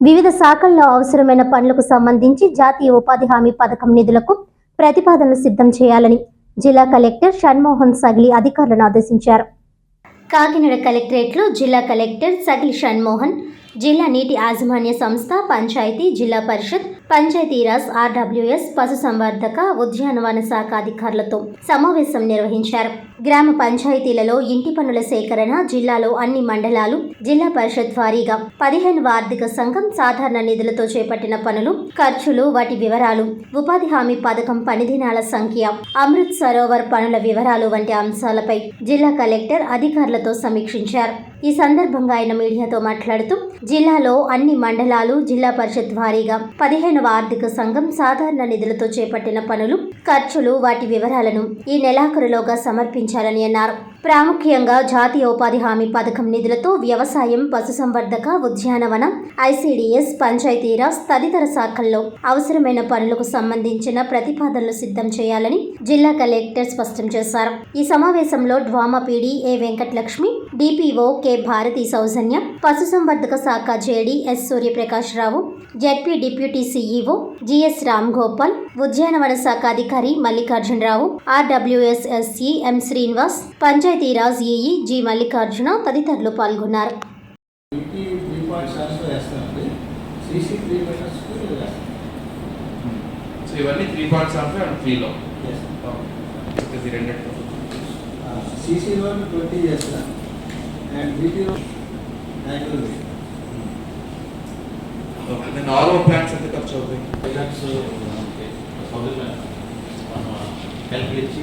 వివిధ శాఖల్లో అవసరమైన పనులకు సంబంధించి జాతీయ ఉపాధి హామీ పథకం నిధులకు ప్రతిపాదనలు సిద్ధం చేయాలని జిల్లా కలెక్టర్ షణ్మోహన్ సగిలి అధికారులను ఆదేశించారు. కాకినాడ కలెక్టరేట్లో జిల్లా కలెక్టర్ సగిలి షణ్మోహన్ జిల్లా నీటి యాజమాన్య సంస్థ పంచాయతీ జిల్లా పరిషత్ పంచాయతీరాజ్ ఆర్డబ్ల్యూఎస్ పశుసంవర్ధక ఉద్యానవన శాఖ అధికారులతో సమావేశం నిర్వహించారు. గ్రామ పంచాయతీలలో ఇంటి పనుల సేకరణ జిల్లాలో అన్ని మండలాలు జిల్లా పరిషత్ వారీగా పదిహేను ఆర్థిక సంఘం సాధారణ నిధులతో చేపట్టిన పనులు ఖర్చులు వాటి వివరాలు ఉపాధి హామీ పథకం పనిదినాల సంఖ్య అమృత్ సరోవర్ పనుల వివరాలు వంటి అంశాలపై జిల్లా కలెక్టర్ అధికారులతో సమీక్షించారు. ఈ సందర్భంగా ఆయన మీడియాతో మాట్లాడుతూ జిల్లాలో అన్ని మండలాలు జిల్లా పరిషత్ వారీగా పదిహేను పదిహేనవ ఆర్థిక సంఘం సాధారణ నిధులతో చేపట్టిన పనులు ఖర్చులు వాటి వివరాలను ఈ నెలాఖరులోగా సమర్పించాలని అన్నారు. ప్రాముఖ్యంగా జాతీయ ఉపాధి హామీ పథకం నిధులతో వ్యవసాయం పశుసంవర్ధక ఉద్యానవనం ఐసీడీఎస్ పంచాయతీరాజ్ తదితర శాఖల్లో అవసరమైన పనులకు సంబంధించిన ప్రతిపాదనలు సిద్ధం చేయాలని జిల్లా కలెక్టర్ స్పష్టం చేశారు. ఈ సమావేశంలో DWMA PD A Venkatalakshmi DPO K Bharathi Soujanya పశుసంవర్ధక శాఖ JD S Suryaprakash Rao ZP deputy CEO GS Ram Gopal ఉద్యానవన శాఖ అధికారి Mallikarjunarao RWS SE M Srinivas Panchayatiraj EE G Mallikarjuna తదితరులు పాల్గొన్నారు. ప్లాన్స్ ఎంత ఖర్చు అవుతాయి? హెల్ప్ ఇచ్చి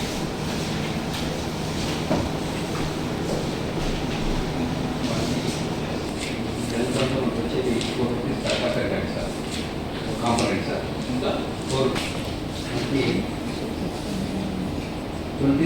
కాంపనెంట్ సార్ ఇంకా ఫోర్ ట్వంటీ